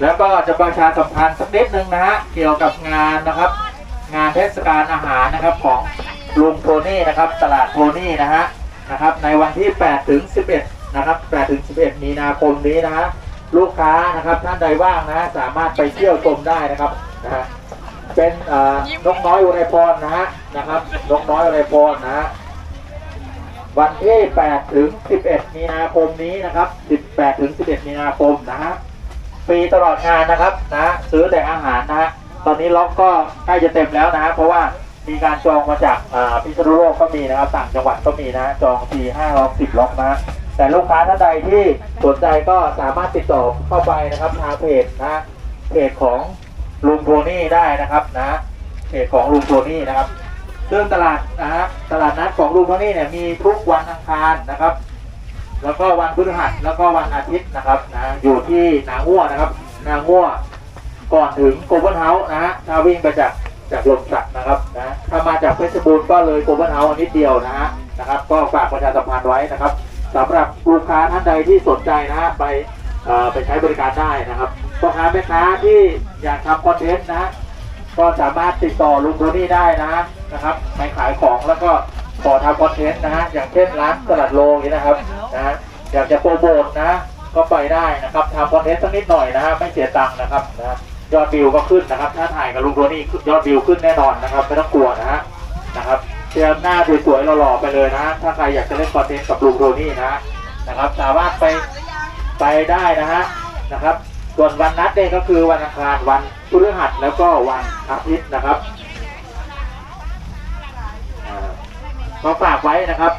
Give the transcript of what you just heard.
แล้วก็จะประชาสัมพันธ์สักนิดนึงนะฮะเกี่ยวกับงานนะครับ งานเทศกาลอาหารนะครับของลุงโทนี่นะครับ ตลาดโทนี่นะฮะนะครับ ในวันที่ 8 ถึง 11 นะครับ 8 ถึง 11 มีนาคมนี้นะฮะลูกค้านะครับท่านใดว่างนะ สามารถไปเที่ยวชมได้นะครับนะฮะเป็นอ่อนกน้อยอุไรพรนะฮะนะครับนกน้อยอุไรพรนะฮะ วันที่ 8 ถึง 11 มีนาคมนี้นะครับ 18 ถึง 11 มีนาคมนะฮะฟรีตลอดงานนะครับนะซื้อแต่อาหารนะฮะตอนนี้ล็อกก็ใกล้จะเต็มแล้วนะฮะเพราะว่ามีการจองมาจากอ่าพิษณุโลกก็มีนะครับต่างจังหวัดก็มีนะจองที5ล็อก10ล็อกนะ แต่ลูกค้าท่านใดที่สนใจก็สามารถติดต่อเข้าไปนะครับทางเพจนะเพจของลุงโทนี่ได้นะครับนะเพจของลุงโทนี่นะครับ ซึ่งตลาดนะฮะตลาดนัดของลุงโทนี่เนี่ยมีทุกวันอังคารนะครับ แล้วก็วันพฤหัสแล้วก็วันอาทิตย์นะครับนะอยู่ที่นาง่วนะครับ นาง่วก่อนถึงโกลบอลเฮาส์นะฮะถ้าวิ่งไปจากจากลมสักนะครับนะถ้ามาจากเพชรบูรณ์ก็เลยโกลบอลเฮาส์นิดเดียวนะฮะนะครับ ก็ฝากประชาสัมพันธ์ไว้นะครับสำหรับลูกค้าท่านใดที่สนใจนะฮะไปเอ่อไปใช้บริการได้นะครับพ่อค้าแม่ค้าที่อยากทำคอนเทนต์นะ ก็สามารถติดต่อลุงโทนี่ได้นะนะครับไปขายของแล้วก็ขอทำคอนเทนต์นะฮะอย่างเช่นร้านตลาดโลอย่างนี้นะครับนะฮะอยากจะโปรโมทนะ ก็ไปได้นะครับทำคอนเทนต์สักนิดหน่อยนะฮะไม่เสียตังค์นะครับนะยอดวิวก็ขึ้นนะครับ ถ้าถ่ายกับลุงโทนี่ยอดวิวขึ้นแน่นอนนะครับ ไม่ต้องกลัวนะฮะนะครับเตรียมหน้าสวยๆหล่อๆไปเลยนะถ้าใครอยากจะเล่นคอนเทนต์กับลุงโทนี่นะนะครับ สามารถไปไปได้นะฮะนะครับ ส่วนวันนัดเนี่ยก็คือวันอังคารวัน พฤหัสแล้วก็วันอาทิตย์นะครับอ่าฝากไว้นะครับ